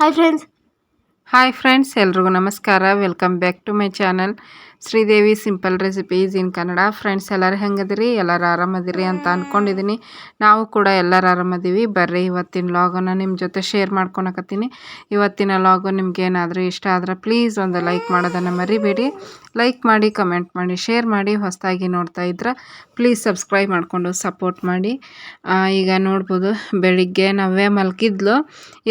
Hi friends hi friends ಎಲ್ರಿಗೂ ನಮಸ್ಕಾರ welcome back to my channel Sridevi simple recipes in Kannada. Friends, ಎಲ್ಲರೂ ಹೆಂಗದಿರಿ? ಎಲ್ಲರೂ ಆರಾಮದಿರಿ ಅಂತ ಅಂದ್ಕೊಂಡಿದ್ದೀನಿ ನಾವು ಕೂಡ ಎಲ್ಲರೂ ಆರಾಮದೀವಿ. ಬರ್ರಿ, ಇವತ್ತಿನ ಲಾಗನ್ನು ನಿಮ್ಮ ಜೊತೆ ಶೇರ್ ಮಾಡ್ಕೊಳಕತ್ತೀನಿ ಇವತ್ತಿನ ಲಾಗು ನಿಮ್ಗೆ ಏನಾದರೂ ಇಷ್ಟ ಆದ್ರೆ ಪ್ಲೀಸ್ ಒಂದು ಲೈಕ್ ಮಾಡೋದನ್ನು ಮರಿಬೇಡಿ. ಲೈಕ್ ಮಾಡಿ ಕಮೆಂಟ್ ಮಾಡಿ ಶೇರ್ ಮಾಡಿ, ಹೊಸದಾಗಿ ನೋಡ್ತಾ ಇದ್ರೆ ಪ್ಲೀಸ್ ಸಬ್ಸ್ಕ್ರೈಬ್ ಮಾಡಿಕೊಂಡು ಸಪೋರ್ಟ್ ಮಾಡಿ. ಈಗ ನೋಡ್ಬೋದು, ಬೆಳಿಗ್ಗೆ ನಾವೇ ಮಲ್ಕಿದ್ಲು.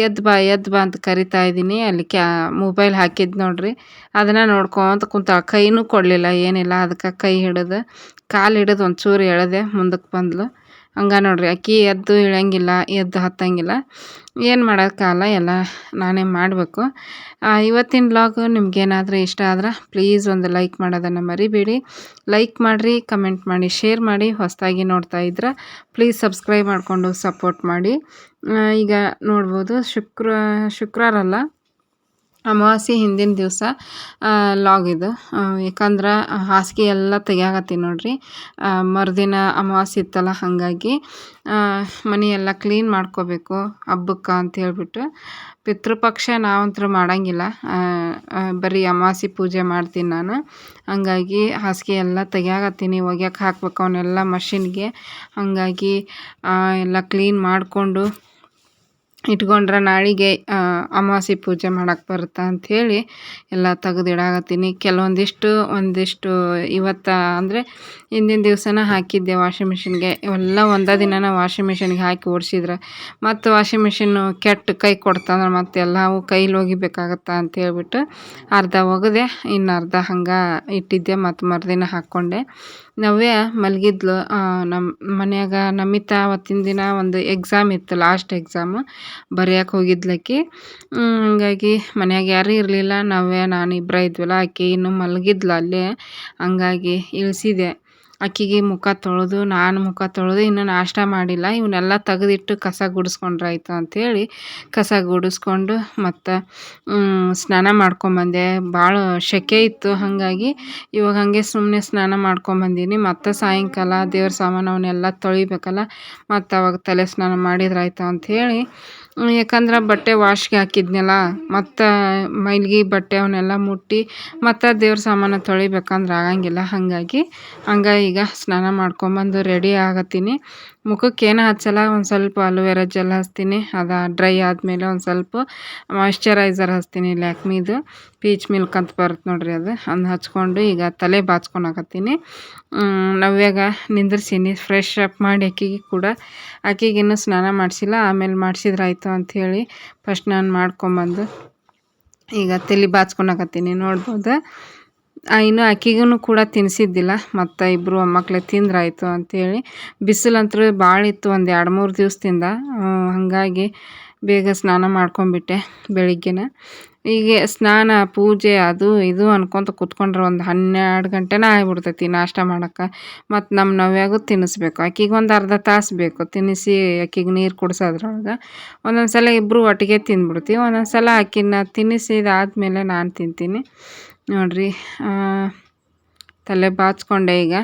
ಎದ್ದು ಬಾ ಎದ್ದು ಬಾ ಅಂತ ಕರಿತಾ ಇದ್ದೀನಿ ಅಲ್ಲಿ ಕ್ಯಾ ಮೊಬೈಲ್ ಹಾಕಿದ್ದು ನೋಡ್ರಿ. ಅದನ್ನು ನೋಡ್ಕೊಂತ ಕುಂತ, ಕೈನೂ ಕೊಡಲಿಲ್ಲ, ಏನಿಲ್ಲ. ಅದಕ್ಕೆ ಕೈ ಹಿಡಿದು, ಕಾಲು ಹಿಡಿದು ಒಂಚೂರು ಎಳೆದೆ ಮುಂದಕ್ಕೆ ಬಂದ್ಲು. ಹಂಗೆ ನೋಡ್ರಿ ಅಕ್ಕಿ ಎದ್ದು ಇಳಂಗಿಲ್ಲ, ಎದ್ದು ಹತ್ತಂಗಿಲ್ಲ. ಏನು ಮಾಡೋಕ್ಕಾಗಲ್ಲ ಎಲ್ಲ ನಾನೇ ಮಾಡಬೇಕು. ಇವತ್ತಿನ ಬ್ಲಾಗು ನಿಮಗೇನಾದರೂ ಇಷ್ಟ ಆದ್ರೆ ಪ್ಲೀಸ್ ಒಂದು ಲೈಕ್ ಮಾಡೋದನ್ನು ಮರಿಬೇಡಿ. ಲೈಕ್ ಮಾಡಿರಿ ಕಮೆಂಟ್ ಮಾಡಿ ಶೇರ್ ಮಾಡಿ, ಹೊಸದಾಗಿ ನೋಡ್ತಾ ಇದ್ರೆ ಪ್ಲೀಸ್ ಸಬ್ಸ್ಕ್ರೈಬ್ ಮಾಡಿಕೊಂಡು ಸಪೋರ್ಟ್ ಮಾಡಿ. ಈಗ ನೋಡ್ಬೋದು, ಶುಕ್ರ, ಶುಕ್ರವಾರ ಅಲ್ಲ ಅಮಾವಾಸ್ಯೆ ಹಿಂದಿನ ದಿವಸ ಲಾಗ್ ಇದು. ಯಾಕಂದ್ರೆ ಹಾಸಿಗೆ ಎಲ್ಲ ತೆಗಿಯಾಕತ್ತೀನಿ ನೋಡ್ರಿ. ಮರುದಿನ ಅಮಾವಾಸ್ಯೆ ಇತ್ತಲ್ಲ, ಹಾಗಾಗಿ ಮನೆಯೆಲ್ಲ ಕ್ಲೀನ್ ಮಾಡ್ಕೋಬೇಕು, ಹಬ್ಬಕ್ಕೆ ಅಂತ ಹೇಳ್ಬಿಟ್ಟು. ಪಿತೃಪಕ್ಷ ನಾವಂತೂ ಮಾಡೋಂಗಿಲ್ಲ. ಬರೀ ಅಮಾವಾಸ್ಯೆ ಪೂಜೆ ಮಾಡ್ತೀನಿ ನಾನು. ಹಾಗಾಗಿ ಹಾಸಿಗೆ ಎಲ್ಲ ತೆಗಿಯಾಕತ್ತೀನಿ ಒಗ್ಯಕ್ಕೆ ಹಾಕ್ಬೇಕು, ಅವನ್ನೆಲ್ಲ ಮಷಿನ್ಗೆ ಹಾಗಾಗಿ ಎಲ್ಲ ಕ್ಲೀನ್ ಮಾಡಿಕೊಂಡು ಇಟ್ಕೊಂಡ್ರೆ ನಾಳೆಗೆ ಅಮಾವಾಸ್ಯೆ ಪೂಜೆ ಮಾಡಕ್ಕೆ ಬರುತ್ತೆ ಅಂಥೇಳಿ ಎಲ್ಲ ತೆಗ್ದು ಇಡಾಕತ್ತೀನಿ ಕೆಲವೊಂದಿಷ್ಟು, ಒಂದಿಷ್ಟು ಇವತ್ತು ಅಂದರೆ ಹಿಂದಿನ ದಿವಸನ ಹಾಕಿದ್ದೆ ವಾಷಿಂಗ್ ಮಿಷಿನ್ಗೆ. ಎಲ್ಲ ಒಂದೇ ದಿನನ ವಾಷಿಂಗ್ ಮಿಷಿನ್ಗೆ ಹಾಕಿ ಓಡಿಸಿದ್ರೆ. ಮತ್ತು ವಾಷಿಂಗ್ ಮಿಷಿನ್ನು ಕೆಟ್ಟು ಕೈ ಕೊಡ್ತಂದ್ರೆ ಮತ್ತೆ ಎಲ್ಲವೂ ಕೈಲಿ ಒಗಿಬೇಕಾಗತ್ತೆ ಅಂತ ಹೇಳ್ಬಿಟ್ಟು ಅರ್ಧ ಒಗೆದೆ, ಇನ್ನು ಅರ್ಧ ಹಂಗೆ ಇಟ್ಟಿದ್ದೆ ಮತ್ತು ಮರುದಿನ ಹಾಕ್ಕೊಂಡೆ. ನವ್ಯ ಮಲಗಿದ್ಲು. ನಮ್ಮ ಮನ್ಯಾಗ ನಮಿತಾ ಅವತ್ತಿನ ದಿನ ಒಂದು ಎಕ್ಸಾಮ್ ಇತ್ತು ಲಾಸ್ಟ್ ಎಕ್ಸಾಮು ಬರೆಯಕ್ಕೆ ಹೋಗಿದ್ಲಕ್ಕಿ. ಹಾಗಾಗಿ ಮನ್ಯಾಗ ಯಾರೂ ಇರಲಿಲ್ಲ. ನಾವೇ, ನಾನು ಇಬ್ಬರೇ ಇದ್ವಲ್ಲ. ಆಕೆ ಇನ್ನೂ ಮಲಗಿದ್ಲು ಅಲ್ಲೇ. ಹಂಗಾಗಿ ಇಳಿಸಿದೆ. ಆಕೆಗೆ ಮುಖ ತೊಳೆದು, ನಾನು ಮುಖ ತೊಳೆದು ಇನ್ನೂ ನಾಷ್ಟ ಮಾಡಿಲ್ಲ. ಇವನ್ನೆಲ್ಲ ತೆಗೆದಿಟ್ಟು ಕಸ ಗುಡಿಸ್ಕೊಂಡ್ರಾಯ್ತು ಅಂಥೇಳಿ ಕಸ ಗುಡಿಸ್ಕೊಂಡು ಮತ್ತು ಸ್ನಾನ ಮಾಡ್ಕೊಂಬಂದೆ. ಭಾಳ ಸೆಕೆ ಇತ್ತು ಹಾಗಾಗಿ. ಇವಾಗ ಹಾಗೆ ಸುಮ್ಮನೆ ಸ್ನಾನ ಮಾಡ್ಕೊಂಬಂದೀನಿ. ಮತ್ತು ಸಾಯಂಕಾಲ ದೇವ್ರ ಸಾಮಾನು ಅವನ್ನೆಲ್ಲ ತೊಳಿಬೇಕಲ್ಲ. ಮತ್ತು ಅವಾಗ ತಲೆ ಸ್ನಾನ ಮಾಡಿದ್ರಾಯ್ತು ಅಂಥೇಳಿ ಯಾಕಂದ್ರೆ ಬಟ್ಟೆ ವಾಶ್ಗೆ ಹಾಕಿದ್ನಲ್ಲ, ಮತ್ತು ಮೈಲ್ಗೆ ಬಟ್ಟೆ ಅವನ್ನೆಲ್ಲ ಮುಟ್ಟಿ, ಮತ್ತು ದೇವ್ರ ಸಾಮಾನು ತೊಳಿಬೇಕಂದ್ರೆ ಆಗಂಗಿಲ್ಲ. ಹಾಗಾಗಿ ಹಂಗೆ ಈಗ ಸ್ನಾನ ಮಾಡ್ಕೊಂಬಂದು ರೆಡಿ ಆಗತ್ತೀನಿ. ಮುಖಕ್ಕೆ ಏನು ಹಚ್ಚಲ್ಲ, ಒಂದು ಸ್ವಲ್ಪ ಅಲೋವೆರಾ ಜೆಲ್ ಹಚ್ತೀನಿ. ಅದು ಡ್ರೈ ಆದಮೇಲೆ ಒಂದು ಸ್ವಲ್ಪ ಮಾಯಿಶ್ಚರೈಸರ್ ಹಚ್ತೀನಿ ಲ್ಯಾಕ್ಮಿದು. ಪೀಚ್ ಮಿಲ್ಕ್ ಅಂತ ಬರುತ್ತೆ ನೋಡ್ರಿ ಅದು. ಅದನ್ನ ಹಚ್ಕೊಂಡು ಈಗ ತಲೆ ಬಾಚ್ಕೊಳಕತ್ತೀನಿ ನವ್ಯಾಗ ನಿಂದ್ರಿಸೀನಿ. ಫ್ರೆಶ್ ಅಪ್ ಮಾಡಿ ಅಕ್ಕಿಗೆ ಕೂಡ. ಇನ್ನೂ ಸ್ನಾನ ಮಾಡಿಸಿಲ್ಲ. ಆಮೇಲೆ ಮಾಡಿಸಿದ್ರಾಯ್ತು ಅಂಥೇಳಿ ಫಸ್ಟ್ ನಾನು ಮಾಡ್ಕೊಂಬಂದು ಈಗ ತಲೆ ಬಾಚ್ಕೊಳಕತ್ತೀನಿ ನೋಡ್ಬೋದು? ಇನ್ನು ಅಕ್ಕಿಗೂ ಕೂಡ ತಿನ್ನಿಸಿದ್ದಿಲ್ಲ ಮತ್ತು ಇಬ್ಬರು ಮಕ್ಕಳೇ ತಿಂದ್ರಾಯ್ತು ಅಂಥೇಳಿ ಬಿಸಿಲಂತೂ ಭಾಳ ಇತ್ತು ಒಂದು ಎರಡು ಮೂರು ದಿವಸದಿಂದ. ಹಾಗಾಗಿ ಬೇಗ ಸ್ನಾನ ಮಾಡ್ಕೊಂಬಿಟ್ಟೆ ಬೆಳಿಗ್ಗೆನ. ಹೀಗೆ ಸ್ನಾನ, ಪೂಜೆ, ಅದು ಇದು ಅನ್ಕೊತ ಕುತ್ಕೊಂಡ್ರೆ ಒಂದು ಹನ್ನೆರಡು ಗಂಟೆನ ಆಗಿಬಿಡ್ತೈತಿ ನಾಷ್ಟ ಮಾಡೋಕೆ ಮತ್ತು ನಮ್ಮ ನವ್ಯಾಗೂ ತಿನ್ನಿಸ್ಬೇಕು ಆಕಿಗೆ ಒಂದು ಅರ್ಧ ತಾಸು ಬೇಕು. ತಿನ್ನಿಸಿ ಆಕಿಗೆ ನೀರು ಕುಡಿಸೋದ್ರೊಳಗೆ. ಒಂದೊಂದು ಸಲ ಇಬ್ಬರು ಒಟ್ಟಿಗೆ ತಿಂದ್ಬಿಡ್ತೀವಿ ಒಂದೊಂದು ಸಲ ಆಕಿನ ತಿನ್ನಿಸಿದಾದ್ಮೇಲೆ ನಾನು ತಿಂತೀನಿ. ನೋಡಿರಿ ತಲೆ ಬಾಚ್ಕೊಂಡೆ ಈಗ.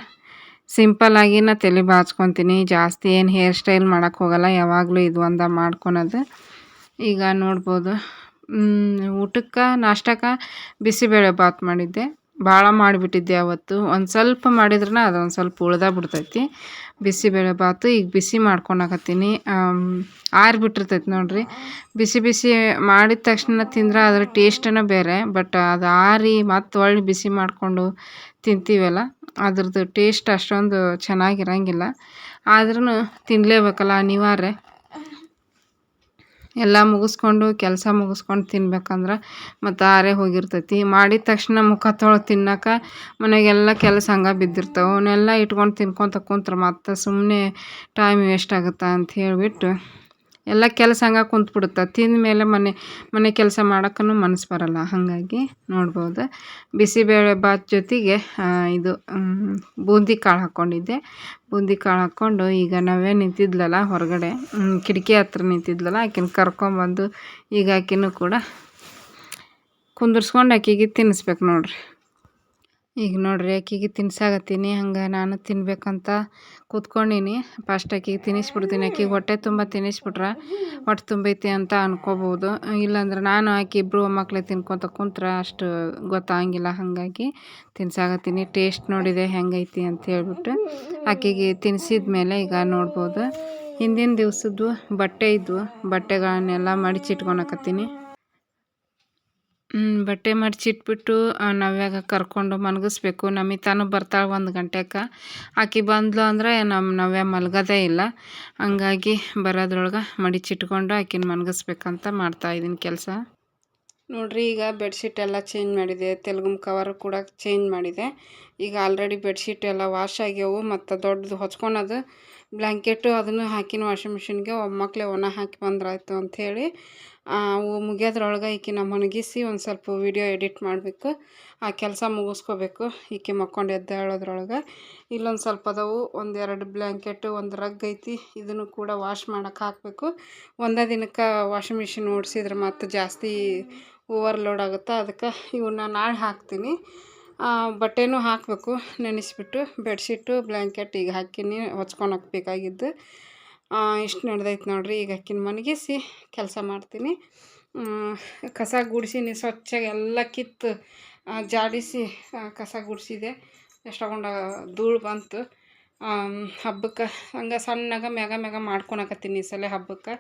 ಸಿಂಪಲ್ಲಾಗಿನ ತಲೆ ಬಾಚ್ಕೊತೀನಿ. ಜಾಸ್ತಿ ಏನು ಹೇರ್ ಸ್ಟೈಲ್ ಮಾಡೋಕ್ಕೆ ಹೋಗಲ್ಲ. ಯಾವಾಗಲೂ ಇದು ಒಂದ ಮಾಡ್ಕೊಳೋದು ಈಗ ನೋಡ್ಬೋದು. ಊಟಕ್ಕೆ, ನಾಷ್ಟಕ್ಕೆ ಬಿಸಿಬೇಳೆ ಬಾತ್ ಮಾಡಿದ್ದೆ. ಭಾಳ ಮಾಡಿಬಿಟ್ಟಿದ್ದೆ ಅವತ್ತು. ಒಂದು ಸ್ವಲ್ಪ ಮಾಡಿದ್ರೆ ಅದೊಂದು ಸ್ವಲ್ಪ ಉಳ್ದ ಬಿಡ್ತೈತಿ. ಬಿಸಿಬೇಳೆ ಬಾತು ಈಗ ಬಿಸಿ ಮಾಡ್ಕೊಳಕತ್ತೀನಿ ಆರಿಬಿಟ್ಟಿರ್ತೈತಿ ನೋಡಿರಿ. ಬಿಸಿ ಬಿಸಿ ಮಾಡಿದ ತಕ್ಷಣ ತಿಂದ್ರೆ ಅದ್ರ ಟೇಸ್ಟನೇ ಬೇರೆ, ಬಟ್ ಅದು ಆರಿ ಮತ್ತೆ ಒಳ್ಳೆ ಬಿಸಿ ಮಾಡಿಕೊಂಡು ತಿಂತೀವಲ್ಲ, ಅದ್ರದ್ದು ಟೇಸ್ಟ್ ಅಷ್ಟೊಂದು ಚೆನ್ನಾಗಿರಂಗಿಲ್ಲ. ಆದ್ರೂ ತಿನ್ನಲೇಬೇಕಲ್ಲ ಅನಿವಾರ್ಯ. ಎಲ್ಲ ಮುಗಿಸ್ಕೊಂಡು, ಕೆಲಸ ಮುಗಿಸ್ಕೊಂಡು ತಿನ್ಬೇಕಂದ್ರೆ ಮತ್ತು ಆರೆ ಹೋಗಿರ್ತೈತಿ. ಮಾಡಿದ ತಕ್ಷಣ ಮುಖ ತೊಳೆದು ತಿನ್ನೋಕೆ ಮನೆಗೆಲ್ಲ ಕೆಲಸ ಹಂಗೆ ಬಿದ್ದಿರ್ತವೆ. ಅವನ್ನೆಲ್ಲ ಇಟ್ಕೊಂಡು ತಿನ್ಕೊತ ಕುಂತ್ರೆ ಮತ್ತು ಸುಮ್ಮನೆ ಟೈಮ್ ವೇಸ್ಟ್ ಆಗುತ್ತೆ ಅಂತ ಹೇಳಿಬಿಟ್ಟು ಎಲ್ಲ ಕೆಲಸ ಹಂಗೆ ಕುಂತ್ಬಿಡುತ್ತೆ. ತಿಂದ ಮೇಲೆ ಮನೆ ಮನೆ ಕೆಲಸ ಮಾಡೋಕ್ಕೂ ಮನಸ್ಸು ಬರೋಲ್ಲ. ಹಾಗಾಗಿ ನೋಡ್ಬೋದು. ಬಿಸಿಬೇಳೆ ಬಾತ್ ಜೊತೆಗೆ ಇದು ಬೂಂದಿ ಕಾಳು ಹಾಕ್ಕೊಂಡಿದ್ದೆ ಬೂಂದಿ ಕಾಳು ಹಾಕ್ಕೊಂಡು ಈಗ ನಾವೇ ನಿಂತಿದ್ಲಲ್ಲ ಹೊರಗಡೆ ಕಿಟಕಿ ಹತ್ರ ನಿಂತಿದ್ಲಲ್ಲ, ಆಕಿನ ಕರ್ಕೊಂಬಂದು ಈಗ ಆಕಿನೂ ಕೂಡ ಕುಂದರ್ಸ್ಕೊಂಡು ಆಕಿಗೆ ತಿನ್ನಿಸ್ಬೇಕು ನೋಡ್ರಿ. ಈಗ ನೋಡ್ರಿ ಆಕಿಗೆ ತಿನ್ಸಾಗತ್ತೀನಿ, ಹಂಗೆ ನಾನು ತಿನ್ಬೇಕಂತ ಕೂತ್ಕೊಂಡಿನಿ. ಫಸ್ಟ್ ಆಕಿಗೆ ತಿನ್ನಿಸ್ಬಿಡ್ತೀನಿ. ಆಕಿಗೆ ಹೊಟ್ಟೆ ತುಂಬ ತಿನ್ನಿಸ್ಬಿಟ್ರೆ ಹೊಟ್ಟೆ ತುಂಬೈತಿ ಅಂತ ಅನ್ಕೋಬೋದು ಇಲ್ಲಾಂದ್ರೆ ನಾನು ಆಕಿ ಇಬ್ಬರು ಮಕ್ಕಳೇ ತಿನ್ಕೊತ ಕುಂತ್ರೆ ಅಷ್ಟು ಗೊತ್ತಾಗಂಗಿಲ್ಲ ಹಾಗಾಗಿ ತಿನ್ಸಾಗತ್ತೀನಿ. ಟೇಸ್ಟ್ ನೋಡಿದೆ ಹೆಂಗೈತಿ ಅಂತ ಹೇಳ್ಬಿಟ್ಟು ಆಕಿಗೆ ತಿನ್ಸಿದ ಮೇಲೆ ಈಗ ನೋಡ್ಬೋದು. ಹಿಂದಿನ ದಿವಸದ್ದು ಬಟ್ಟೆ ಇದ್ವು. ಬಟ್ಟೆಗಳನ್ನೆಲ್ಲ ಮಡಿಚಿಟ್ಕೊಳಕತ್ತೀನಿ. ಬಟ್ಟೆ ಮಡ್ಚಿಟ್ಬಿಟ್ಟು ನಾವ್ಯಾಗ ಕರ್ಕೊಂಡು ಮಲಗಿಸ್ಬೇಕು. ನಮಿತಾನು ಬರ್ತಾಳೆ ಒಂದು ಗಂಟೆಗೆ ಆಕೆ ಬಂದ್ಲು ಅಂದ್ರೆ ನಮ್ಮ ನವ್ಯ ಮಲಗೋದೇ ಇಲ್ಲ. ಹಂಗಾಗಿ ಬರೋದ್ರೊಳಗೆ ಮಡಿಚಿಟ್ಕೊಂಡು ಆಕಿನ ಮಲಗಿಸ್ಬೇಕಂತ ಮಾಡ್ತಾಯಿದ್ದೀನಿ ಕೆಲಸ. ನೋಡ್ರಿ, ಈಗ ಬೆಡ್ಶೀಟ್ ಎಲ್ಲ ಚೇಂಜ್ ಮಾಡಿದೆ. ತೆಲುಗು ಕವರ್ ಕೂಡ ಚೇಂಜ್ ಮಾಡಿದೆ. ಈಗ ಆಲ್ರೆಡಿ ಬೆಡ್ಶೀಟ್ ಎಲ್ಲ ವಾಶ್ ಆಗ್ಯಾವು ಮತ್ತು ದೊಡ್ಡದು ಹೊಚ್ಕೊಳೋದು ಬ್ಲ್ಯಾಂಕೆಟು ಅದನ್ನು ಹಾಕಿನ ವಾಷಿಂಗ್ ಮಿಷಿನ್ಗೆ ಒಮ್ಮಕ್ಳೆ ಒಣ ಹಾಕಿ ಬಂದ್ರಾಯ್ತು ಅಂಥೇಳಿ ಅವು ಮುಗಿಯೋದ್ರೊಳಗೆ ಈಕೆ ನಮ್ಮ ಒಣಗಿಸಿ ಒಂದು ಸ್ವಲ್ಪ ವಿಡಿಯೋ ಎಡಿಟ್ ಮಾಡಬೇಕು. ಆ ಕೆಲಸ ಮುಗಿಸ್ಕೋಬೇಕು. ಈಕೆ ಮಕ್ಕೊಂಡು ಎದ್ದು ಹೇಳೋದ್ರೊಳಗೆ. ಇಲ್ಲೊಂದು ಸ್ವಲ್ಪ ಅದಾವು ಒಂದೆರಡು ಬ್ಲ್ಯಾಂಕೆಟು ಒಂದು ರಗ್ ಐತಿ, ಇದನ್ನು ಕೂಡ ವಾಶ್ ಮಾಡೋಕೆ ಹಾಕಬೇಕು. ಒಂದೇ ದಿನಕ್ಕೆ ವಾಷಿಂಗ್ ಮಿಷಿನ್ ಓಡಿಸಿದ್ರೆ ಮತ್ತು ಜಾಸ್ತಿ ಓವರ್ಲೋಡ್ ಆಗುತ್ತೆ, ಅದಕ್ಕೆ ಇವನ್ನ ನಾಳೆ ಹಾಕ್ತೀನಿ. ಬಟ್ಟೆನೂ ಹಾಕಬೇಕು, ನೆನೆಸ್ಬಿಟ್ಟು ಬೆಡ್ಶೀಟು, ಬ್ಲ್ಯಾಂಕೆಟ್ ಈಗ ಹಾಕಿನಿ, ಹೊಚ್ಕೊಂಡು ಬೇಕಾಗಿದ್ದು ಇಷ್ಟು ನಡೆದೈತೆ ನೋಡಿರಿ, ಈಗ ಅಕ್ಕಿನ ಮನಗಿಸಿ ಕೆಲಸ ಮಾಡ್ತೀನಿ. ಕಸ ಗುಡಿಸೀನಿ, ಸ್ವಚ್ಛಾಗಿ ಎಲ್ಲ ಕಿತ್ತು ಜಾಡಿಸಿ ಕಸ ಗುಡಿಸಿದೆ. ಎಷ್ಟೊಂಡ ಧೂಳು ಬಂತು. ಹಬ್ಬಕ್ಕೆ ಹಂಗೆ ಸಣ್ಣಗೆ ಮ್ಯಾಗ ಮ್ಯಾಗ ಮಾಡ್ಕೊಳಕತ್ತೀನಿ ಈ ಸಲ ಹಬ್ಬಕ್ಕೆ.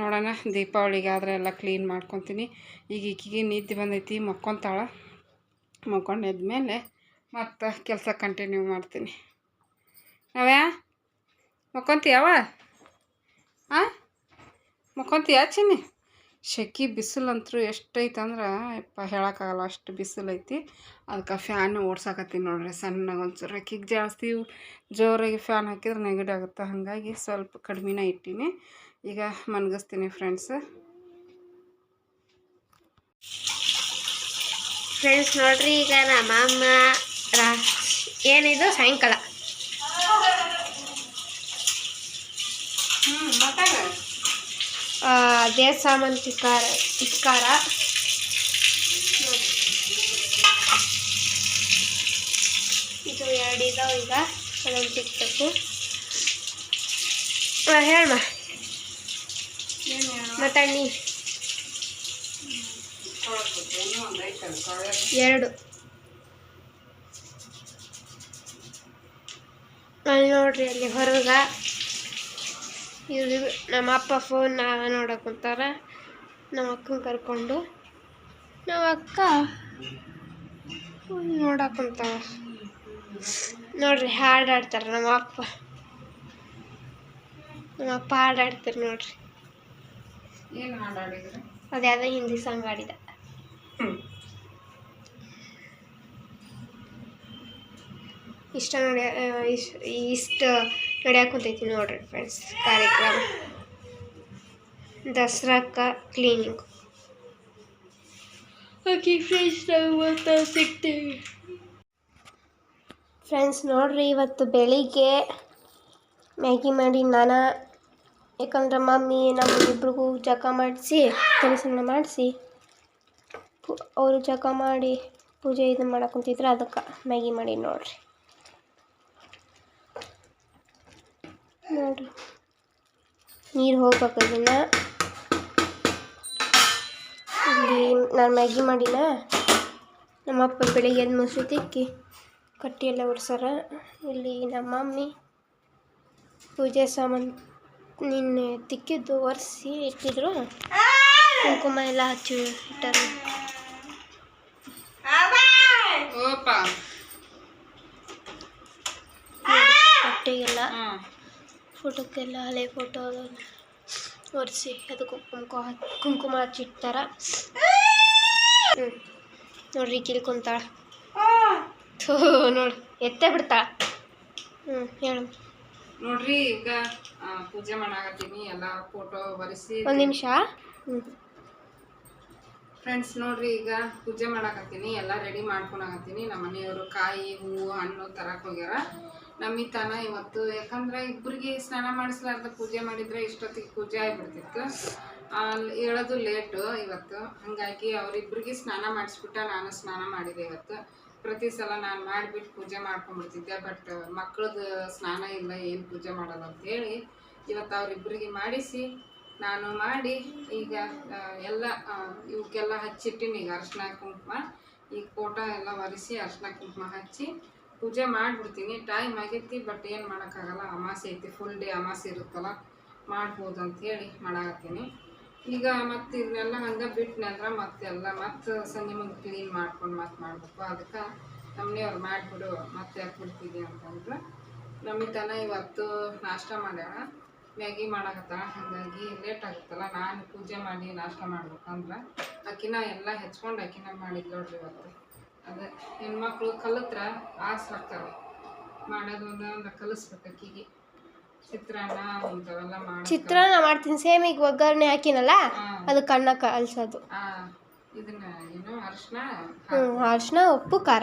ನೋಡೋಣ ದೀಪಾವಳಿಗೆ ಆದರೆ ಎಲ್ಲ ಕ್ಲೀನ್ ಮಾಡ್ಕೊತೀನಿ. ಈಗ ಈಕಿಗೆ ನಿದ್ದೆ ಬಂದೈತಿ, ಮಕ್ಕೊತಾಳೆ. ಮಕ್ಕೊಂಡು ಎದ್ಮೇಲೆ ಮತ್ತೆ ಕೆಲಸ ಕಂಟಿನ್ಯೂ ಮಾಡ್ತೀನಿ. ನಾವ್ಯಾ? ಮಕ್ಕೊಂತೀಯವ ಹಾಂ ಮಕ್ಕೊಂತೀಯ ಚಿನ್ನಿ? ಶೆಕೆ ಬಿಸಿಲಂತೂ ಎಷ್ಟೈತೆ ಅಂದ್ರೆ ಯಪ್ಪ ಹೇಳೋಕ್ಕಾಗಲ್ಲ ಅಷ್ಟು ಬಿಸಿಲೈತಿ. ಅದಕ್ಕೆ ಫ್ಯಾನ್ ಓಡ್ಸಾಕತ್ತೀನಿ ನೋಡ್ರಿ, ಸಣ್ಣಗೆ ಒಂಚೂರು. ಕಿಗ್ ಜಾಸ್ತಿ ಜೋರಾಗಿ ಫ್ಯಾನ್ ಹಾಕಿದ್ರೆ ನೆಗಡಿ ಆಗುತ್ತೆ? ಹಾಗಾಗಿ ಸ್ವಲ್ಪ ಕಡಿಮೆನೇ ಇಟ್ಟೀನಿ. ಈಗ ಮನಗಿಸ್ತೀನಿ ಫ್ರೆಂಡ್ಸ್ ಫ್ರೆಂಡ್ಸ್ ನೋಡ್ರಿ ಈಗ ನಮ್ಮ ಅಮ್ಮ ರಾ ಏನಿದು? ಸಾಯಂಕಾಲ. ದೇವ್ರ ಸಾಮಾನು ತಿಕ್ಕಾರ ತಿಕ್ಕಾರ. ಇದು ಎರಡು ಇದಾವೆ ಈಗ ಅದನ್ನು ಹಾಂ ಹೇಳಮ್ಮ ಏನು ಎರಡು. ಅಲ್ಲಿ ನೋಡ್ರಿ ಅಲ್ಲಿ ಹೊರಗ ಇಲ್ಲಿ ನಮ್ಮ ಅಪ್ಪ ಫೋನ್ ನೋಡಕ್ ಕುಂತಾರ. ನಮ್ಮ ಅಕ್ಕನ ಕರ್ಕೊಂಡು. ನಮ್ಮ ಅಕ್ಕ ನೋಡಕ್ ಕುಂತಾವ ನೋಡ್ರಿ ಹಾಡು ಆಡ್ತಾರ ನಮ್ಮ ಅಪ್ಪ. ನಮ್ಮ ಅಪ್ಪ ಹಾಡು ಆಡ್ತಾರೆ ನೋಡ್ರಿ. ಏನು ಅದ್ಯಾವುದೋ ಹಿಂದಿ ಸಾಂಗ್ ಆಡಿದ ಇಷ್ಟ ನಡೆಯ ಇಷ್ಟು ಇಷ್ಟು ನಡೆಯಕ್ಕೆ ಕುಂತೈತಿ ನೋಡ್ರಿ ಫ್ರೆಂಡ್ಸ್ ಕಾರ್ಯಕ್ರಮ. ದಸರಾಕ್ಕ ಕ್ಲೀನಿಂಗ್ ಓಕೆ ಫ್ರೆಂಡ್ಸ್ ನಾವು ಮತ್ತೆ ಸಿಗ್ತೀವಿ. ಫ್ರೆಂಡ್ಸ್ ನೋಡ್ರಿ ಇವತ್ತು ಬೆಳಿಗ್ಗೆ ಮ್ಯಾಗಿ ಮಾಡಿ ನಾನು ಯಾಕಂದ್ರೆ ಮಮ್ಮಿ ನಮ್ಮ ಇಬ್ರಿಗೂ ಜಕ ಮಾಡಿಸಿ ಕೆಲಸನ ಮಾಡಿಸಿ. ಅವರು ಜಗ ಮಾಡಿ ಪೂಜೆ ಇದು ಮಾಡಕ್ಕೆ ಕುಂತಿದ್ರು ಅದಕ್ಕೆ ಮ್ಯಾಗಿ ಮಾಡಿ ನೋಡ್ರಿ. ನೋಡ್ರಿ. ನೀರು ಹೋಗ್ಬೇಕು ಇಲ್ಲಿ ನಾನು ಮ್ಯಾಗಿ ಮಾಡಿನ. ನಮ್ಮಪ್ಪ ಬೆಳಿಗ್ಗೆ ಎದ್ದು ಮೊಸರು ತಿಕ್ಕಿ ಕಟ್ಟಿ ಎಲ್ಲ ಇಲ್ಲಿ ನಮ್ಮ ಮಮ್ಮಿ ಪೂಜೆ ಸಾಮಾನು ನಿನ್ನೆ ತಿಕ್ಕಿದ್ದು ಒರೆಸಿ ಇಟ್ಟಿದ್ರು. ಕುಂಕುಮ ಎಲ್ಲ ಹಚ್ಚಿ ಇಟ್ಟಾರ. ಓಪ ಬಟ್ಟೆಗೆಲ್ಲ ಹಾಂ. ಫೋಟೋಕ್ಕೆಲ್ಲ ಹಳೆ ಫೋಟೋ ಒರೆಸಿ ಅದು ಕುಂಕುಮ ಕುಂಕುಮ ಹಚ್ಚಿಡ್ತಾರ ಹ್ಞೂ ನೋಡ್ರಿ ಕಿಲ್ ಕುಂತಾಳ ಥೂ ನೋಡಿ ಎತ್ತೇ ಬಿಡ್ತಾಳ. ಹ್ಞೂ ಹೇಳು. ನೋಡ್ರಿ ಈಗ ಪೂಜೆ ಮಾಡಾಕತ್ತೀನಿ ಎಲ್ಲ ಫೋಟೋ ಬರೆಸಿ ಒಂದು ನಿಮಿಷ. ಹ್ಞೂ ಫ್ರೆಂಡ್ಸ್ ನೋಡ್ರಿ, ಈಗ ಪೂಜೆ ಮಾಡಕತ್ತೀನಿ, ಎಲ್ಲ ರೆಡಿ ಮಾಡ್ಕೊಳಕತ್ತೀನಿ ನಮ್ಮ ಮನೆಯವರು ಕಾಯಿ, ಹೂವು, ಹಣ್ಣು ತರಕ್ ಹೋಗ್ಯಾರ. ನಮ್ಮಿತಾನ ಇವತ್ತು, ಯಾಕಂದ್ರೆ ಇಬ್ಬರಿಗೆ ಸ್ನಾನ ಮಾಡಿಸ್ಲಾರ್ದ ಪೂಜೆ ಮಾಡಿದ್ರೆ ಇಷ್ಟೊತ್ತಿಗೆ ಪೂಜೆ ಆಗಿಬಿಡ್ತಿತ್ತು. ಹೇಳೋದು ಲೇಟು ಇವತ್ತು. ಹಾಗಾಗಿ ಅವರಿಬ್ಬರಿಗೆ ಸ್ನಾನ ಮಾಡಿಸ್ಬಿಟ್ಟ ನಾನು ಸ್ನಾನ ಮಾಡಿದೆ ಇವತ್ತು. ಪ್ರತಿ ಸಲ ನಾನು ಮಾಡಿಬಿಟ್ಟು ಪೂಜೆ ಮಾಡ್ಕೊಂಡ್ಬಿಡ್ತಿದ್ದೆ ಬಟ್ ಮಕ್ಕಳದ್ದು ಸ್ನಾನ ಇಲ್ಲ, ಏನು ಪೂಜೆ ಮಾಡೋದು ಅಂತೇಳಿ ಇವತ್ತು ಅವರಿಬ್ಬರಿಗೆ ಮಾಡಿಸಿ ನಾನು ಮಾಡಿ ಈಗ ಎಲ್ಲ ಇವಕ್ಕೆಲ್ಲ ಹಚ್ಚಿಟ್ಟಿನಿ ಈಗ ಅರ್ಶಿನ ಕುಂಕುಮ, ಈಗ ಫೋಟೋ ಎಲ್ಲ ಒರೆಸಿ ಅರ್ಶಿನ ಕುಂಕುಮ ಹಚ್ಚಿ ಪೂಜೆ ಮಾಡಿಬಿಡ್ತೀನಿ. ಟೈಮ್ ಆಗೈತಿ ಬಟ್ ಏನು ಮಾಡೋಕ್ಕಾಗಲ್ಲ. ಅಮಾಸೆ ಐತಿ ಫುಲ್ ಡೇ ಅಮಾಸೆ ಇರುತ್ತಲ್ಲ, ಮಾಡ್ಬೋದು ಅಂಥೇಳಿ ಮಾಡಾಕತ್ತೀನಿ. ಈಗ ಮತ್ತೆ ಇದನ್ನೆಲ್ಲ ಹಂಗೆ ಬಿಟ್ಟನೆ ಅಂದ್ರೆ ಮತ್ತೆಲ್ಲ ಮತ್ತೆ ಸಂಜೆ ಮುಂದೆ ಕ್ಲೀನ್ ಮಾಡ್ಕೊಂಡು ಮತ್ತೆ ಮಾಡಬೇಕು. ಅದಕ್ಕೆ ನಮ್ಮನೆಯವ್ರು ಮಾಡಿಬಿಡು, ಮತ್ತೆ ಯಾಕೆ ಬಿಡ್ತಿದ್ದೆ ಅಂತಂದ್ರೆ ನಮಿತನ ಇವತ್ತು ನಾಷ್ಟ ಮಾಡ್ಯಾಳ ಮ್ಯಾಗಿ ಮಾಡಕತ್ತಾಳ ಹಾಗಾಗಿ ಲೇಟ್ ಆಗುತ್ತಲ್ಲ ನಾನು ಪೂಜೆ ಮಾಡಿ ನಾಷ್ಟ ಮಾಡ್ಬೇಕಂದ್ರೆ ಅಕ್ಕಿನ ಎಲ್ಲ ಹೆಚ್ಕೊಂಡು ಅಕ್ಕಿನ ಮಾಡಿದ್ ನೋಡ್ರಿ ಇವತ್ತು. ಅದೇ ಹೆಣ್ಮಕ್ಳು ಕಲಿತ್ರ ಆಸ್ ಆಗ್ತಾವೆ ಮಾಡೋದು ಒಂದೊಂದು ಕಲಿಸ್ಬೇಕು ಅಕ್ಕಿಗೆ. ಚಿತ್ರಾನ್ನ ಇಂಥವೆಲ್ಲ ಮಾಡಿ ಚಿತ್ರಾನ್ನ ಮಾಡ್ತೀನಿ ಸೇಮ್ ಈಗ ಒಗ್ಗರಣೆ ಹಾಕಿನಲ್ಲ ಅದು ಕಣ್ಣ ಕಲ್ಸೋದು ಇದನ್ನ ಏನು ಅರಿಶಿನ ಹ್ಞೂ ಅರಿಶಿನ ಉಪ್ಪು ಖಾರ.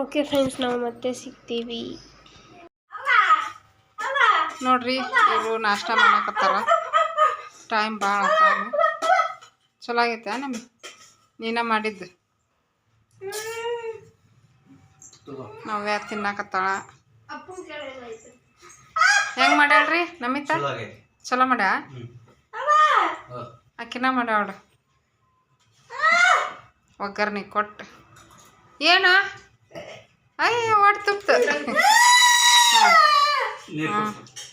ಓಕೆ ಫ್ರೆಂಡ್ಸ್ ನಾವು ಮತ್ತೆ ಸಿಗ್ತೀವಿ. ನೋಡ್ರಿ ಇವರು ನಾಷ್ಟ ಮಾಡಕತ್ತಾರ. ಟೈಮ್ ಭಾಳ ಚಲೋ ಆಗೈತೆ ನಮ್ಗೆ ನೀನ ಮಾಡಿದ್ದು? ನವ್ಯ ತಿನ್ನಕತ್ತಾಳ? ಹೆಂಗೆ ಮಾಡ್ಯಾಳ್ರಿ ನಮಿತ? ಚಲೋ ಮಾಡ್ಯ? ಅಕ್ಕಿನ ಮಾಡ್ಯಾಳ. ಒಗ್ಗರ್ನಿ ಕೊಟ್ಟು. ಏನು? ಅಯ್ಯ ಒಟ್ಟು ತುಪ್ತು. ಹಾಂ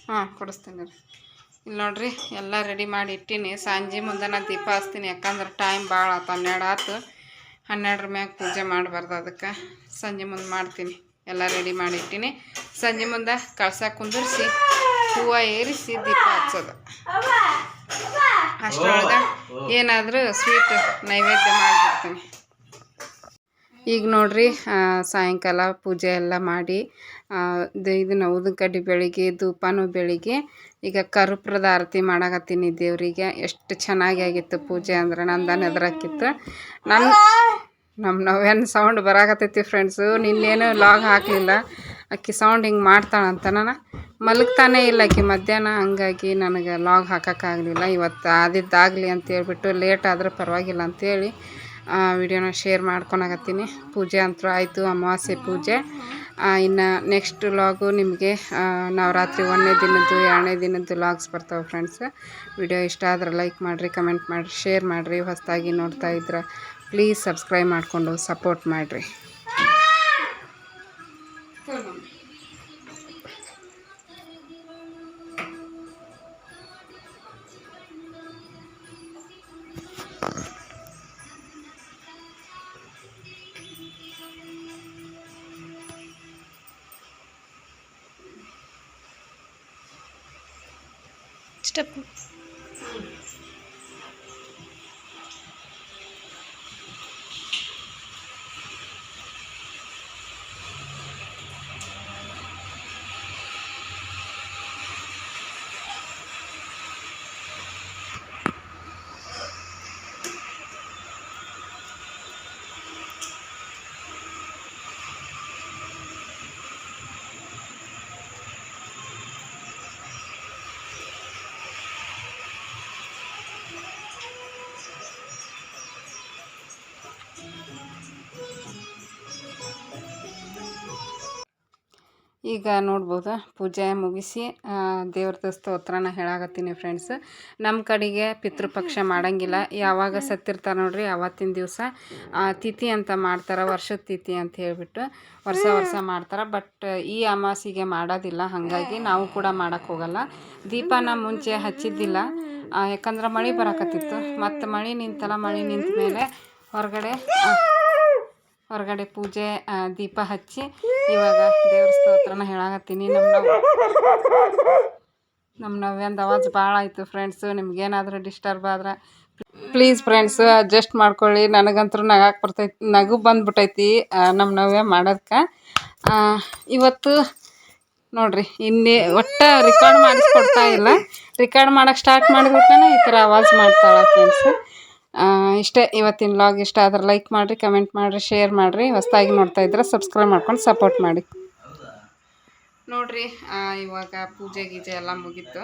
ಹಾಂ ಕೊಡಿಸ್ತೀನಿ ರೀ ಇಲ್ಲಿ ನೋಡ್ರಿ ಎಲ್ಲ ರೆಡಿ ಮಾಡಿ ಇಟ್ಟೀನಿ. ಸಂಜೆ ಮುಂದೆ ನಾನು ದೀಪ ಹಚ್ತೀನಿ. ಯಾಕಂದ್ರೆ ಟೈಮ್ ಭಾಳ ಆತು. ಹನ್ನೆರಡು ಆತು. ಹನ್ನೆರಡರ ಮ್ಯಾಗ ಪೂಜೆ ಮಾಡಬಾರ್ದು ಅದಕ್ಕೆ. ಸಂಜೆ ಮುಂದೆ ಮಾಡ್ತೀನಿ. ಎಲ್ಲ ರೆಡಿ ಮಾಡಿ ಇಟ್ಟೀನಿ. ಸಂಜೆ ಮುಂದೆ ಕಳ್ಸ ಕುಂದಿರಿಸಿ ಹೂವು ಏರಿಸಿ ದೀಪ ಹಚ್ಚೋದು. ಅಷ್ಟರೊಳಗೆ ಏನಾದರೂ ಸ್ವೀಟ್ ನೈವೇದ್ಯ ಮಾಡಿಬಿಡ್ತೀನಿ. ಈಗ ನೋಡ್ರಿ ಸಾಯಂಕಾಲ ಪೂಜೆ ಎಲ್ಲ ಮಾಡಿ ಇದನ್ನ ಉದಿನ ಕಡ್ಡಿ ಬೆಳಿಗ್ಗೆ, ಧೂಪನೂ ಬೆಳಗ್ಗೆ, ಈಗ ಕರ್ಪೂರದ ಆರತಿ ಮಾಡಾಕತ್ತೀನಿ ದೇವರಿಗೆ. ಎಷ್ಟು ಚೆನ್ನಾಗಿ ಆಗಿತ್ತು ಪೂಜೆ ಅಂದ್ರೆ ನಂದನ ಎದುರಾಕಿತ್ತು ನನ್ನ ನಮ್ಮ ನವ್ಯನ ಸೌಂಡ್ ಬರಾಕತ್ತೈತಿ ಫ್ರೆಂಡ್ಸು ನಿನ್ನೇನು ಲಾಗ್ ಹಾಕಲಿಲ್ಲ. ಅಕ್ಕಿ ಸೌಂಡ್ ಹಿಂಗೆ ಮಾಡ್ತಾಳಂತ ನಾನು ಮಲಗ್ತಾನೇ ಇಲ್ಲ ಆಕಿ ಮಧ್ಯಾಹ್ನ, ಹಂಗಾಗಿ ನನಗೆ ಲಾಗ್ ಹಾಕೋಕ್ಕಾಗಲಿಲ್ಲ ಇವತ್ತು ಆದಿದ್ದಾಗಲಿ ಅಂತ ಹೇಳ್ಬಿಟ್ಟು ಲೇಟ್ ಆದ್ರೆ ಪರವಾಗಿಲ್ಲ ಅಂತೇಳಿ ವಿಡಿಯೋನ ಶೇರ್ ಮಾಡ್ಕೊಳಕತ್ತೀನಿ ಪೂಜೆ ಅಂತೂ ಆಯಿತು, ಅಮಾವಾಸ್ಯೆ ಪೂಜೆ. ಇನ್ನು ನೆಕ್ಸ್ಟ್ ಲಾಗು ನಿಮಗೆ ನವರಾತ್ರಿ ಒಂದನೇ ದಿನದ್ದು, ಎರಡನೇ ದಿನದ್ದು ಲಾಗ್ಸ್ ಬರ್ತಾವೆ ಫ್ರೆಂಡ್ಸ್ ವಿಡಿಯೋ ಇಷ್ಟ ಆದ್ರೆ ಲೈಕ್ ಮಾಡಿರಿ ಕಮೆಂಟ್ ಮಾಡಿರಿ ಶೇರ್ ಮಾಡಿರಿ, ಹೊಸದಾಗಿ ನೋಡ್ತಾ ಇದ್ರೆ ಪ್ಲೀಸ್ ಸಬ್ಸ್ಕ್ರೈಬ್ ಮಾಡಿಕೊಂಡು ಸಪೋರ್ಟ್ ಮಾಡಿರಿ. സ്റ്റെപ്പ് ಈಗ ನೋಡ್ಬೋದು? ಪೂಜೆ ಮುಗಿಸಿ ದೇವ್ರದ ಸ್ತೋತ್ರನ ಹೇಳಾಕತ್ತೀನಿ ಫ್ರೆಂಡ್ಸ್ ನಮ್ಮ ಕಡೆಗೆ ಪಿತೃಪಕ್ಷ ಮಾಡಂಗಿಲ್ಲ. ಯಾವಾಗ ಸತ್ತಿರ್ತಾರೆ ನೋಡ್ರಿ, ಅವತ್ತಿನ ದಿವಸ. ತಿಥಿ ಅಂತ ಮಾಡ್ತಾರೆ, ವರ್ಷದ ತಿಥಿ ಅಂತ ಹೇಳಿಬಿಟ್ಟು ವರ್ಷ ವರ್ಷ ಮಾಡ್ತಾರೆ. ಬಟ್, ಈ ಅಮಾಸಿಗೆ ಮಾಡೋದಿಲ್ಲ. ಹಾಗಾಗಿ ನಾವು ಕೂಡ ಮಾಡೋಕ್ಕೆ ಹೋಗಲ್ಲ. ದೀಪನ ಮುಂಚೆ ಹಚ್ಚಿದ್ದಿಲ್ಲ. ಯಾಕಂದ್ರೆ ಮಳೆ ಬರಕತ್ತಿತ್ತು. ಮತ್ತು ಮಳೆ ನಿಂತಲ್ಲ, ಮಳೆ ನಿಂತ ಮೇಲೆ ಹೊರಗಡೆ ಹೊರಗಡೆ ಪೂಜೆ ದೀಪ ಹಚ್ಚಿ ಇವಾಗ ದೇವ್ರ ಸ್ತೋತ್ರನ ಹೇಳಾಕತ್ತೀನಿ. ನಮ್ಮ ನಮ್ಮ ನವ್ಯಂದು ಅವಾಜ್ ಭಾಳ ಆಯಿತು ಫ್ರೆಂಡ್ಸು ನಿಮ್ಗೇನಾದರೂ ಡಿಸ್ಟರ್ಬ್ ಆದ್ರೆ ಪ್ಲೀಸ್ ಫ್ರೆಂಡ್ಸು ಅಡ್ಜಸ್ಟ್ ಮಾಡ್ಕೊಳ್ಳಿ. ನನಗಂತೂ ನಗಾಕ್ ಬರ್ತೈತಿ ನಗು ಬಂದ್ಬಿಟ್ಟೈತಿ ನಮ್ಮ ನವ್ಯ ಮಾಡೋದಕ್ಕೆ ಇವತ್ತು ನೋಡ್ರಿ, ಇನ್ನೇ ಒಟ್ಟು ರೆಕಾರ್ಡ್ ಮಾಡಿಸ್ಕೊಡ್ತಾ ಇಲ್ಲ. ರೆಕಾರ್ಡ್ ಮಾಡೋಕ್ಕೆ ಸ್ಟಾರ್ಟ್ ಮಾಡಿಬಿಟ್ರೆ ಈ ಥರ ಅವಾಜ್ ಮಾಡ್ತಾಳೆ ಫ್ರೆಂಡ್ಸ್ ಇಷ್ಟೇ ಇವತ್ತಿನ ಲಾಗ್ ಇಷ್ಟ ಆದ್ರೆ ಲೈಕ್ ಮಾಡಿರಿ ಕಮೆಂಟ್ ಮಾಡಿರಿ ಶೇರ್ ಮಾಡಿರಿ. ಹೊಸ್ತಾಗಿ ನೋಡ್ತಾ ಇದ್ರೆ ಸಬ್ಸ್ಕ್ರೈಬ್ ಮಾಡ್ಕೊಂಡು ಸಪೋರ್ಟ್ ಮಾಡಿ. ನೋಡಿರಿ ಇವಾಗ ಪೂಜೆ ಗೀಜೆ ಎಲ್ಲ ಮುಗೀತು.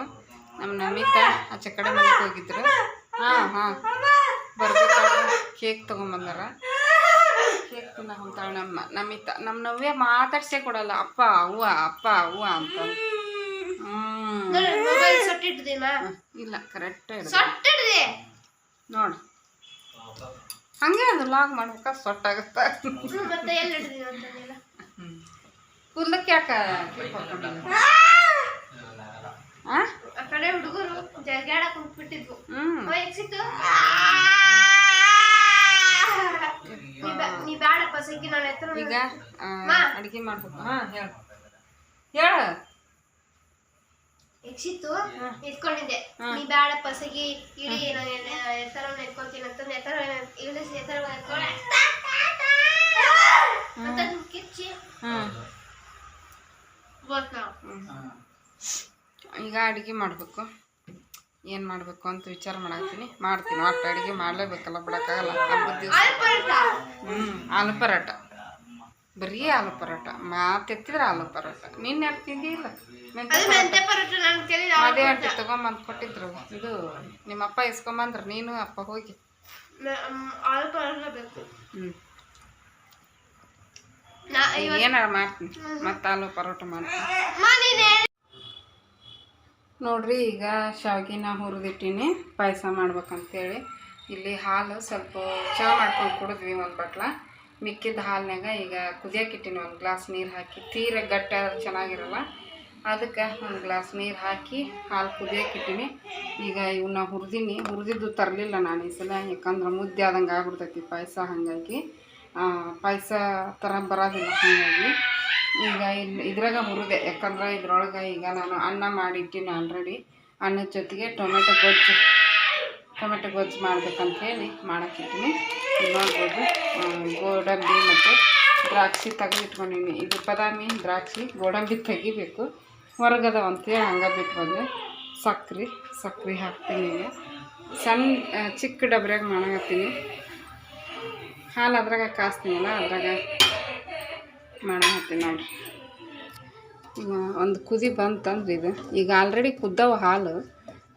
ನಮ್ಮ ನಮಿತಾ ಆಚೆ ಕಡೆ ಮನೆಗೆ ಹೋಗಿದ್ರು. ಹಾಂ ಹಾಂ. ಬರ್ಬೇಕಾದ್ರೆ ಕೇಕ್ ತೊಗೊಂಬಂದಾರ. ಕೇಕ್ ತಿನ್ನ ಹೊಂತಾಳ ನಮ್ಮ ನಮಿತಾ. ನಮ್ಮ ನವ್ಯ ಮಾತಾಡ್ಸೇ ಕೊಡಲ್ಲ. ಅಪ್ಪ ಅವ್ವ ಅಪ್ಪ ಅವ್ವ ಅಂತ. ಸೊಟ್ಟಿಡ್ದಿನ? ಇಲ್ಲ ಕರೆಕ್ಟ್ ನೋಡು. ಹಂಗೆ ಅದು ಲಾಗ್ ಮಾಡ್ಬೇಕ? ಸೊಟ್ಟಾಗುತ್ತೆ ಕೂದಲಕ್ಕೆ ಯಾಕೆ ಆ! ಕಡೆ ಹುಡುಗರು ಎಕ್ಸಿತ್ತು ನೀ ಬ್ಯಾ- ನೀ ಬ್ಯಾಡಪ್ಪ ಸಿಕ್ಕಿ ನಾನು ಎತ್ತರ ಈಗ. ಅಡಿಗೆ ಮಾಡ್ಬೇಕು. ಹಾಂ ಹೇಳು. ಹೇಳು. ಎಕ್ಸಿತ್ತು ಇಟ್ಕೊಂಡಿದ್ದೆ ನೀ ಬ್ಯಾಡ ಪಸಗಿ ಇಡಿ ನಾನು ಎತ್ತರ ಎತ್ಕೊಂತೀನಿ ಅಂತಂದು ಎತ್ತರ ಇಳಿಸಿ ಎತ್ತರ ಅಂತ ಕಿಚ್ಚಿ. ಈಗ ಅಡುಗೆ ಮಾಡಬೇಕು. ಏನು ಮಾಡಬೇಕು ಅಂತ ವಿಚಾರ ಮಾಡಾಕ್ತೀನಿ ಮಾಡ್ತೀನಿ ಒಟ್ಟು ಅಡುಗೆ ಮಾಡಲೇಬೇಕಲ್ಲ ಬಿಡೋಕ್ಕಾಗಲ್ಲ. ಹಬ್ಬದ ದಿವಸ. ಹ್ಞೂ ಆಲೂ ಪರೋಟ ಬರೀ ಆಲೂ ಪರೋಟ ಮಾತೆತ್ತಿದ್ರೆ ಆಲೂ ಪರೋಟ. ನಿನ್ನೆ ತಿಂದಿಲ್ಲ ಅದು ಅಂಟಿ ತಗೊಂಬಂದು ಕೊಟ್ಟಿದ್ರು. ಇದು ನಿಮ್ಮಪ್ಪ ಇಸ್ಕೊಂಬಂದ್ರು ನೀನು ಅಪ್ಪ ಹೋಗಿ. ಹ್ಞೂ ಏನಾರ ಮಾಡ್ತೀನಿ ಮತ್ತೆ ಆಲೂ ಪರೋಟ ಮಾಡ್ತೀನಿ ನೋಡ್ರಿ ಈಗ ಶಾವಿಗೆನ ಹುರಿದಿಟ್ಟಿನಿ. ಪಾಯಸ ಮಾಡ್ಬೇಕಂತೇಳಿ. ಇಲ್ಲಿ ಹಾಲು ಸ್ವಲ್ಪ ಚಹಾ ಮಾಡ್ಕೊಂಡು ಕುಡಿದ್ವಿ ಒಂದು ಬಟ್ಲ. ಮಿಕ್ಕಿದ ಹಾಲಿನಾಗ ಈಗ ಕುದಿಯಕ್ಕೆ ಇಟ್ಟಿನಿ ಒಂದು ಗ್ಲಾಸ್ ನೀರು ಹಾಕಿ. ತೀರ ಗಟ್ಟಿ ಚೆನ್ನಾಗಿರಲ್ಲ. ಅದಕ್ಕೆ ಒಂದು ಗ್ಲಾಸ್ ನೀರು ಹಾಕಿ ಹಾಲು ಕುದಿಯಕ್ಕೆ ಇಟ್ಟಿನಿ. ಈಗ ಇವನ್ನ ಹುರಿದೀನಿ. ಹುರಿದಿದ್ದು ತರಲಿಲ್ಲ ನಾನು ಈ ಸಲ, ಯಾಕಂದ್ರೆ ಮುದ್ದೆ ಆದಂಗೆ ಆಗ್ಬಿಡ್ತೈತಿ ಪಾಯಸ ಹಾಗಾಗಿ. ಪಾಯಸ ಥರ ಬರೋದಿಲ್ಲ ಹಾಗಾಗಿ. ಈಗ ಇಲ್ಲಿ ಇದ್ರಾಗ ಹುರಿದೆ, ಯಾಕಂದ್ರೆ ಇದ್ರೊಳಗೆ ಈಗ ನಾನು ಅನ್ನ ಮಾಡಿಟ್ಟಿನಿ ಆಲ್ರೆಡಿ ಅನ್ನದ ಜೊತೆಗೆ ಟೊಮೆಟೊ ಗೊಜ್ಜು. ಟೊಮೆಟೊ ಗೊಜ್ಜು ಮಾಡ್ಬೇಕಂತ ಹೇಳಿ ಮಾಡೋಕ್ಕಿಟ್ಟಿನಿ ನೋಡ್ಬೋದು ಗೋಡಂಬಿ ಮತ್ತು ದ್ರಾಕ್ಷಿ ತೆಗೆದಿಟ್ಕೊಂಡಿನಿ ಇದು ಬದಾಮಿ, ದ್ರಾಕ್ಷಿ, ಗೋಡಂಬಿ ತೆಗಿಬೇಕು. ಹೊರಗದ ಅಂತೇಳಿ ಹಂಗೆ ಬಿಟ್ಟು ಬಂದೆ ಸಕ್ರೆ ಸಕ್ರೆ ಹಾಕ್ತೀನಿ ಈಗ. ಸಣ್ಣ ಚಿಕ್ಕ ಡಬ್ರಿಯಾಗ ಮಾಡಕತ್ತೀನಿ. ಹಾಲು ಅದ್ರಾಗ ಕಾಸ್ತೀನಲ್ಲ, ಅದ್ರಾಗ ಮಾಡಕತ್ತೀನಿ ನೋಡ್ರಿ. ಒಂದು ಕುದಿ ಬಂತಂದ್ರೆ ಇದು. ಈಗ ಆಲ್ರೆಡಿ ಕುದ್ದವ ಹಾಲು,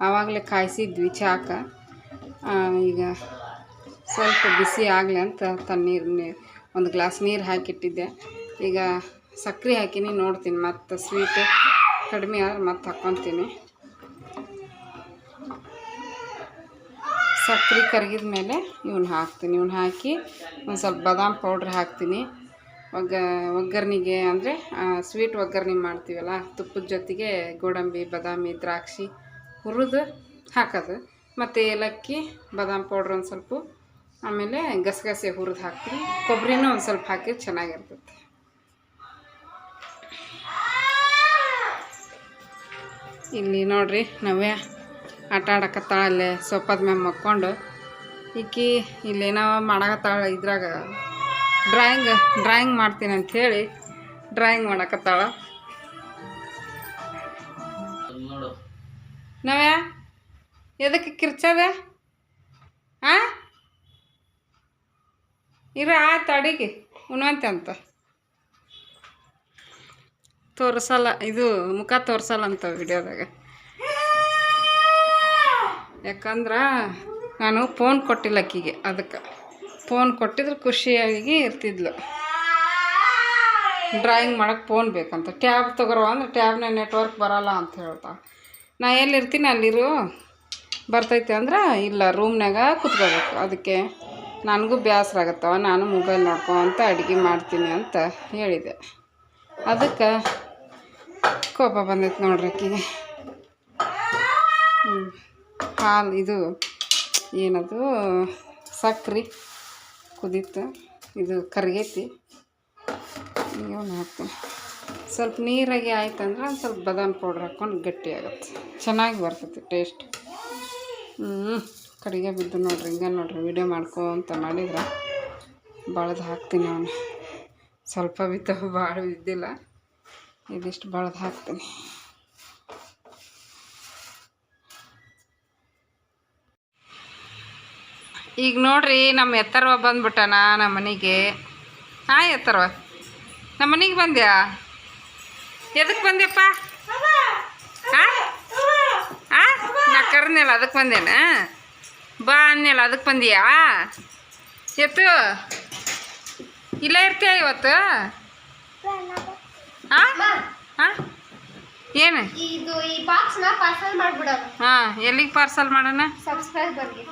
ಆವಾಗಲೇ ಕಾಯಿಸಿದ್ವಿ, ಚಾಕ. ಈಗ ಸ್ವಲ್ಪ ಬಿಸಿ ಆಗಲಿ ಅಂತ ತಣ್ಣೀರು ನೀರು ಒಂದು ಗ್ಲಾಸ್ ನೀರು ಹಾಕಿಟ್ಟಿದ್ದೆ. ಈಗ ಸಕ್ಕರೆ ಹಾಕಿನಿ, ನೋಡ್ತೀನಿ ಮತ್ತು ಸ್ವೀಟ್ ಕಡಿಮೆ ಆದ್ರೆ ಮತ್ತೆ ಹಾಕ್ಕೊತೀನಿ ಸಕ್ಕರೆ ಕರಗಿದ ಮೇಲೆ ಇವನ್ನ ಹಾಕ್ತೀನಿ. ಇವನ್ನ ಹಾಕಿ ಒಂದು ಸ್ವಲ್ಪ ಬಾದಾಮ್ ಪೌಡ್ರ್ ಹಾಕ್ತೀನಿ. ಒಗ್ಗ ಒಗ್ಗರಣೆಗೆ ಅಂದರೆ ಸ್ವೀಟ್ ಒಗ್ಗರಣೆ ಮಾಡ್ತೀವಲ್ಲ, ತುಪ್ಪದ ಜೊತೆಗೆ ಗೋಡಂಬಿ, ಬಾದಾಮಿ, ದ್ರಾಕ್ಷಿ ಹುರಿದು ಹಾಕೋದು. ಮತ್ತು ಏಲಕ್ಕಿ ಬಾದಾಮ್ ಪೌಡ್ರ್ ಒಂದು ಸ್ವಲ್ಪ. ಆಮೇಲೆ ಗಸಗಸೆ ಹುರಿದು ಹಾಕ್ತೀವಿ ಕೊಬ್ಬರಿನೂ ಒಂದು ಸ್ವಲ್ಪ ಹಾಕಿ ಚೆನ್ನಾಗಿರ್ತೈತೆ. ಇಲ್ಲಿ ನೋಡ್ರಿ ನಾವೇ ಆಟ ಆಡಕತ್ತಾಳ ಅಲ್ಲೇ ಸೊಪ್ಪದ ಮ್ಯಾಮ್ ಮಕ್ಕೊಂಡು. ಈಕಿ ಇಲ್ಲೇನೋ ಮಾಡಕತ್ತಾಳ ಇದ್ರಾಗ. ಡ್ರಾಯಿಂಗ್ ಡ್ರಾಯಿಂಗ್ ಮಾಡ್ತೀನಿ ಅಂಥೇಳಿ ಡ್ರಾಯಿಂಗ್ ಮಾಡಕತ್ತಾಳ. ನವ್ಯ? ಎದಕ್ಕೆ ಕಿರ್ಚದ? ಆ? ಇರ ಆ ಅಡಿಗೆ ಉಣ್ವಂತೆ ಅಂತ. ತೋರಿಸಲ್ಲ, ಇದು ಮುಖ ತೋರಿಸಲ್ಲ ಅಂತ ವಿಡಿಯೋದಾಗ. ಯಾಕಂದ್ರೆ ನಾನು ಫೋನ್ ಕೊಟ್ಟಿಲ್ಲ ಅಕ್ಕಿಗೆ, ಅದಕ್ಕೆ. ಫೋನ್ ಕೊಟ್ಟಿದ್ರೆ ಖುಷಿಯಾಗಿ ಇರ್ತಿದ್ಲು. ಡ್ರಾಯಿಂಗ್ ಮಾಡೋಕ್ಕೆ ಫೋನ್ ಬೇಕಂತ. ಟ್ಯಾಬ್ ತೊಗೊರೋ ಅಂದ್ರೆ ಟ್ಯಾಬ್ನ ನೆಟ್ವರ್ಕ್ ಬರಲ್ಲ ಅಂತ ಹೇಳ್ತಾ. ನಾ ಎಲ್ಲಿರ್ತೀನಿ ಅಲ್ಲಿರು? ಬರ್ತೈತೆ ಅಂದ್ರೆ ಇಲ್ಲ ರೂಮ್ನಾಗ ಕುತ್ಕೋಬೇಕು. ಅದಕ್ಕೆ ನನಗೂ ಬೇಸರ ಆಗತ್ತವ, ನಾನು ಮೊಬೈಲ್ ನೋಡ್ಕೊಂತ ಅಡುಗೆ ಮಾಡ್ತೀನಿ ಅಂತ ಹೇಳಿದೆ. ಅದಕ್ಕೆ ಕೋಪ ಬಂದೈತೆ ನೋಡ್ರಿ ಆಕಿಗೆ ಹಾಲು ಇದು ಏನದು? ಸಕ್ರೆ ಕುದೀತು, ಇದು ಕರಿಗೈತಿ. ಏನು ಹಾಕ್ತೀನಿ ಸ್ವಲ್ಪ ನೀರಾಗಿ ಆಯ್ತಂದ್ರೆ ಒಂದು ಸ್ವಲ್ಪ ಬದಾಮಿ ಪೌಡ್ರ್ ಹಾಕ್ಕೊಂಡು ಗಟ್ಟಿ ಆಗುತ್ತೆ ಚೆನ್ನಾಗಿ ಬರ್ತೈತಿ ಟೇಸ್ಟ್ ಹ್ಞೂ ಕಡೆಗೆ ಬಿದ್ದು ನೋಡ್ರಿ, ಹಿಂಗೆ ನೋಡ್ರಿ ವಿಡಿಯೋ ಮಾಡ್ಕೊಂತ ಮಾಡಿದ್ರೆ ಬಳ್ದು ಹಾಕ್ತೀನಿ ಅವನು. ಸ್ವಲ್ಪ ಬಿತ್ತವು ಭಾಳ ಬಿದ್ದಿಲ್ಲ. ಇದಿಷ್ಟು ಬಳ್ದು ಹಾಕ್ತೀನಿ. ಈಗ ನೋಡ್ರಿ, ನಮ್ಮ ಎತ್ತರವ ಬಂದ್ಬಿಟ್ಟನ ನಮ್ಮ ಮನೆಗೆ ಹಾಂ ಎತ್ತರವ. ನಮ್ಮ ಮನೆಗೆ ಬಂದ್ಯಾ? ಎದಕ್ಕೆ ಬಂದ್ಯಪ್ಪ ಆ? ಆ? ನಾ ಕರ್ನಲ್ಲ ಅದಕ್ಕೆ ಬಂದೇನ? ಬಾ ಅನ್ನಲ್ಲ ಅದಕ್ಕೆ ಬಂದೀಯಾ? ಎತ್ತು. ಇಲ್ಲ ಇರ್ತೀಯ ಇವತ್ತು? ಹಾಂ ಹಾಂ ಏನು? ಇದು ಈ ಬಾಕ್ಸ್ನ ಪಾರ್ಸಲ್ ಹಾಂ ಎಲ್ಲಿಗೆ ಪಾರ್ಸಲ್ ಮಾಡೋಣ? ಸಬ್ಸ್ಕ್ರೈಬರ್ಗೆ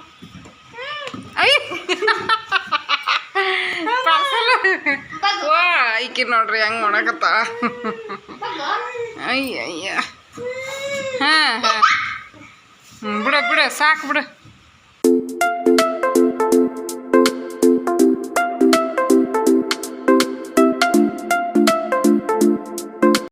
ಪಾರ್ಸೆಲ್ ಪಾರ್ಸಲ್ ಓ ಈಕಿ ನೋಡ್ರಿ ಹೆಂಗೆ ಮಾಡಕತ್ತ? ಅಯ್ಯ ಅಯ್ಯ ಹಾಂ ಹಾಂ. ಬಿಡು ಬಿಡು ಸಾಕು ಬಿಡು